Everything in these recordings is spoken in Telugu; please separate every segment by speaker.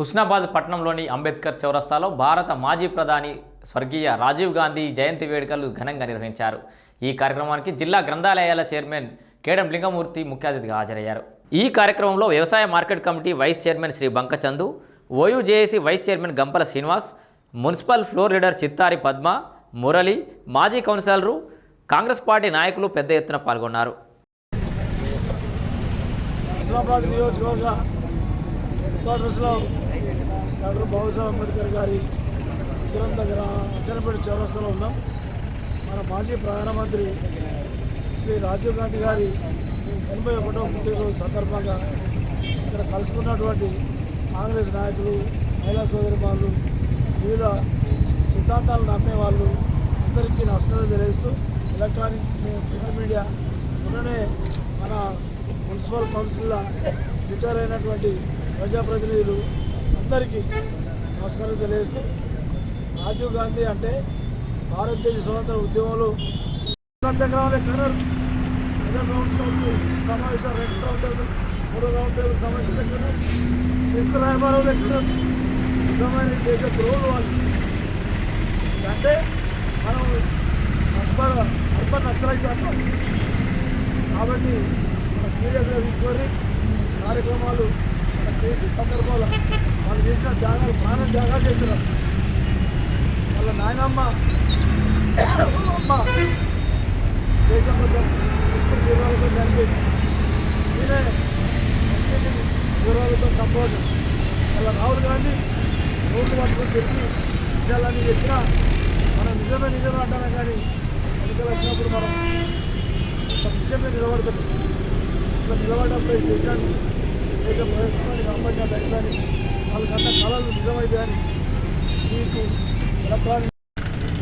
Speaker 1: హుస్నాబాద్ పట్టణంలోని అంబేద్కర్ చౌరస్తాలో భారత మాజీ ప్రధాని స్వర్గీయ రాజీవ్ గాంధీ జయంతి వేడుకలు ఘనంగా నిర్వహించారు. ఈ కార్యక్రమానికి జిల్లా గ్రంథాలయాల చైర్మన్ కేడం లింగమూర్తి ముఖ్య అతిథిగా హాజరయ్యారు. ఈ కార్యక్రమంలో వ్యవసాయ market committee vice chairman Shri Bankachandu OUJAC vice chairman Gampala Srinivas municipal floor leader Chittari Padma Murali మాజీ కౌన్సిలర్లు కాంగ్రెస్ పార్టీ నాయకులు పెద్ద ఎత్తున పాల్గొన్నారు.
Speaker 2: హుస్నాబాద్ నియోజకవర్గ క్వార్టర్స్లో డాక్టర్ బాబాసాహెబ్ అంబేద్కర్ గారి విగ్రహం దగ్గర అక్కనపేట చౌరస్తాలో ఉన్నాం. మన మాజీ ప్రధానమంత్రి శ్రీ రాజీవ్ గాంధీ గారి ఎనభై ఒకటో పుట్టినరోజు సందర్భంగా ఇక్కడ కలుసుకున్నటువంటి కాంగ్రెస్ నాయకులు మహిళా సోదరిమానులు వివిధ సిద్ధాంతాలు నమ్మే వాళ్ళు అందరికీ నష్టాలు తెలియజేస్తూ ఎలక్ట్రానిక్ ప్రింట్ మీడియా మొన్ననే మన మున్సిపల్ కౌన్సిల్లో రిటైర్ అయినటువంటి ప్రజాప్రతినిధులు అందరికీ నమస్కారం తెలియజేస్తూ రాజీవ్ గాంధీ అంటే భారతదేశ స్వతంత్ర ఉద్యమంలో ఎకరాలు ఎక్కడ రౌండ్ టేబుల్ సమావేశం రెండు రౌండ్ టేబుల్ మూడో రౌండ్ టేబుల్ సమావేశం ఎక్కడ ఎంత రాయబారం ఎక్కడ నిజమైన దేశ ద్రోహులు వాళ్ళు. అంటే మనం అర్బన్ అర్బన్ నచ్చలకి అంటాం కాబట్టి మన సీరియస్గా తీసుకొని కార్యక్రమాలు మన చేసే సందర్భాలు వాళ్ళు చేసిన త్యాగాలు ప్రాణ త్యాగాలు చేసినారు వాళ్ళ నాయనమ్మ అమ్మ దేశం కోసం ఇప్పుడు వివరాలతో కనిపించింది నేనే అన్నింటినీ వివరాలతో చంపవద్దు వాళ్ళ రాహుల్ గాంధీ రోడ్లు పట్టుకొని తిరిగి విషయాలన్నీ చెప్పినా మనం నిజమే నిజమే అంటానే కానీ ఎన్నికలు వచ్చినప్పుడు మనం ఒక విషయం నిలబడుతుంది ఇట్లా నిలబడినప్పుడు ఈ దేశాన్ని దేశ ప్రదర్శనాన్ని కాపాడినట్టు అయిందని వాళ్ళకన్నా కళలు నిజమైందని మీకు ఎలక్ట్రానిక్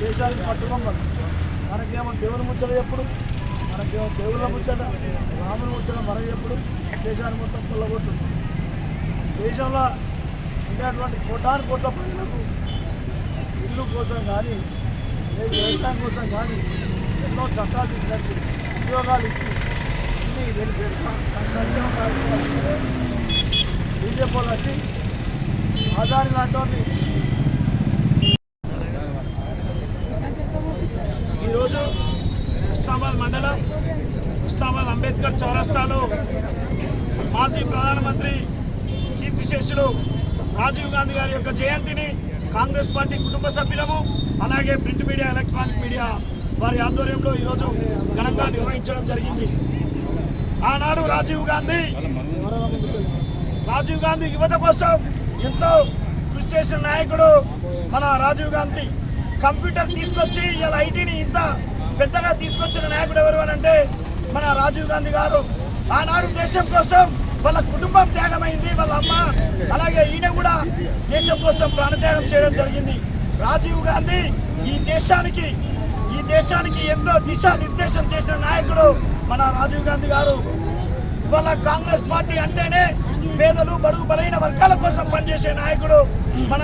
Speaker 2: దేశానికి పట్టుకొమ్మలు మనకేమో దేవుని ముచ్చట ఎప్పుడు? మనకేమో దేవుళ్ళ ముచ్చట రాముని ముచ్చట మనకి ఎప్పుడు? దేశాన్ని మొత్తం కొల్లగొట్టుంది. దేశంలో ఉండేటువంటి కోటాను కోట్ల ప్రజలకు ఇల్లు కోసం కానీ లేదు వ్యవసాయం కోసం కానీ ఎన్నో చట్టాలు తీసినట్టు ఉద్యోగాలు ఇచ్చి ఇన్ని వెలిపేరు సంక్షేమ కార్యక్రమాలు. బీజేపీ వాళ్ళు వచ్చి ఆధారి లాంటి
Speaker 3: ఈరోజు ఉస్తాబాద్ మండలం ఉస్తాబాద్ అంబేద్కర్ చౌరస్తాలో మాజీ ప్రధానమంత్రి కీర్తిశేషులు రాజీవ్ గాంధీ గారి యొక్క జయంతిని కాంగ్రెస్ పార్టీ కుటుంబ సభ్యులము అలాగే ప్రింట్ మీడియా ఎలక్ట్రానిక్ మీడియా వారి ఆధ్వర్యంలో ఈరోజు ఘనంగా నిర్వహించడం జరిగింది. ఆనాడు రాజీవ్ గాంధీ రాజీవ్ గాంధీ యువత కోసం ఎంతో కృషి చేసిన నాయకుడు మన రాజీవ్ గాంధీ. కంప్యూటర్ తీసుకొచ్చి ఇలా ఐటీని ఇంత పెద్దగా తీసుకొచ్చిన నాయకుడు ఎవరు అని అంటే మన రాజీవ్ గాంధీ గారు. ఆనాడు దేశం కోసం వాళ్ళ కుటుంబం త్యాగమైంది వాళ్ళ అమ్మ అలాగే ఈయన కూడా దేశం కోసం ప్రాణత్యాగం చేయడం జరిగింది. రాజీవ్ గాంధీ ఈ దేశానికి ఈ దేశానికి ఎంతో దిశానిర్దేశం చేసిన నాయకుడు మన రాజీవ్ గాంధీ గారు. ఇవాళ కాంగ్రెస్ పార్టీ అంటేనే పేదలు బడుగు బలైన వర్గాల కోసం పనిచేసే నాయకుడు మన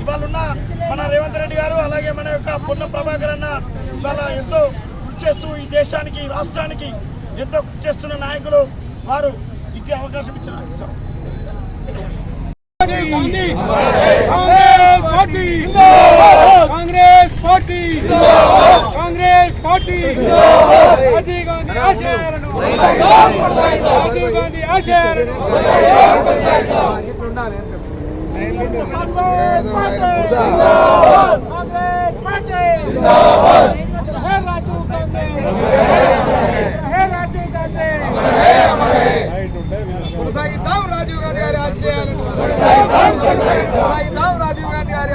Speaker 3: ఇవాళ ఉన్న మన రేవంత్ రెడ్డి గారు అలాగే మన యొక్క పొన్నం ప్రభాకర్ అన్న ఇవాళ ఎంతో కృషి చేస్తూ ఈ దేశానికి రాష్ట్రానికి ఎంతో కృషి చేస్తున్న నాయకులు వారు ఇట్టి అవకాశం ఇచ్చిన sir.
Speaker 4: Congress party! Congress party Rajiv Gandhi ఆశయాలను రాజీవ్ గాంధీ ఆశయాలను Congress party hey Rajiv Gandhi hey Rajiv Gandhi కొనసాగిద్దాం రాజీవ్ గాంధీ గారి ఆశయాలను కొనసాగిద్దాం రాజీవ్ గాంధీ గారి